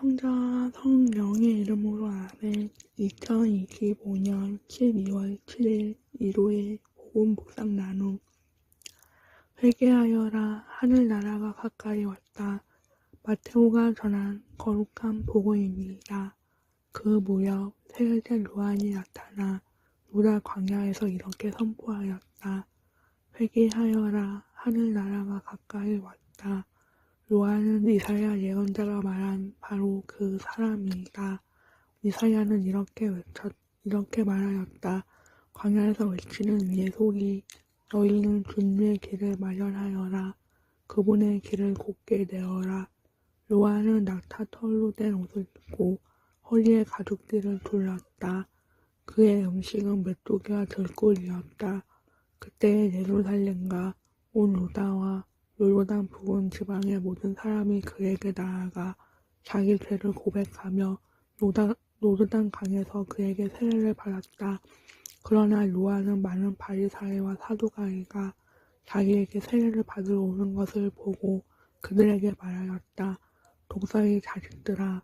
성자와 성령의 이름으로 아멘. 2025년 12월 7일 일요일 복음 묵상 나눔 회개하여라 하늘나라가 가까이 왔다. 마테오가 전한 거룩한 복음입니다. 그 무렵 세례자 요한이 나타나 유다 광야에서 이렇게 선포하였다. 회개하여라 하늘나라가 가까이 왔다. 요한은 이사야 예언자가 말한 바로 그 사람이다. 이사야는 이렇게 외쳤, 이렇게 말하였다. 광야에서 외치는 이의 소리, 너희는 주님의 길을 마련하여라. 그분의 길을 곧게 내어라. 요한은 낙타 털로 된 옷을 입고 허리에 가죽띠를 둘렀다. 그의 음식은 메뚜기와 들꿀이었다. 그때의 예루살렘과 온 유다와 요르단 부근 지방의 모든 사람이 그에게 나아가 자기 죄를 고백하며 노르단 강에서 그에게 세례를 받았다. 그러나 요한은 많은 바리사회와 사두가이가 자기에게 세례를 받으러 오는 것을 보고 그들에게 말하였다. 독사의 자식들아,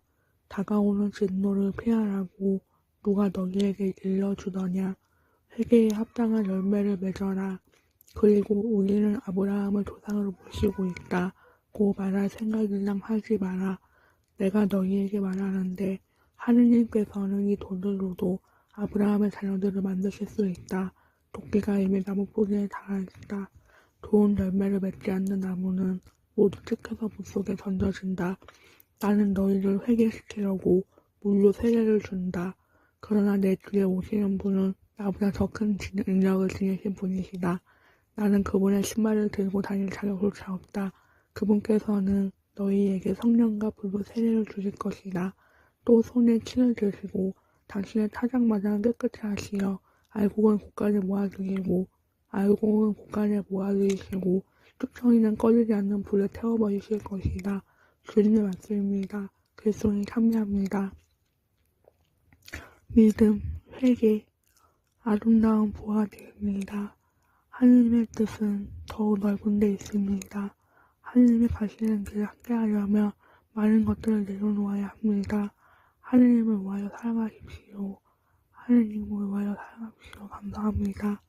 다가오는 진노를 피하라고 누가 너희에게 일러주더냐. 회개에 합당한 열매를 맺어라. 그리고 우리는 아브라함을 조상으로 모시고 있다고 말할 생각이랑 하지 마라. 내가 너희에게 말하는데 하느님께서는 이 돌들로도 아브라함의 자녀들을 만드실 수 있다. 도끼가 이미 나무 뿌리에 닿아있다. 좋은 열매를 맺지 않는 나무는 모두 찢겨서 물속에 던져진다. 나는 너희를 회개시키려고 물로 세례를 준다. 그러나 내 뒤에 오시는 분은 나보다 더 큰 능력을 지니신 분이시다. 나는 그분의 신발을 들고 다닐 자격조차 없다. 그분께서는 너희에게 성령과 불로 세례를 주실 것이다. 또 손에 침을 드시고 당신의 타작마다 깨끗이 하시어 알곡은 곳간에 모아두시고 알곡은 곳간에 모아두시고 쭉정이는 꺼지지 않는 불에 태워버리실 것이다. 주님의 말씀입니다. 그리스도に참여합니다. 믿음, 회개, 아름다운 보아드립니다. 하느님의 뜻은 더욱 넓은 데 있습니다. 하느님이 가시는 길을 함께하려면 많은 것들을 내려놓아야 합니다. 하느님을 위하여 살아가십시오. 하느님을 위하여 살아가십시오. 감사합니다.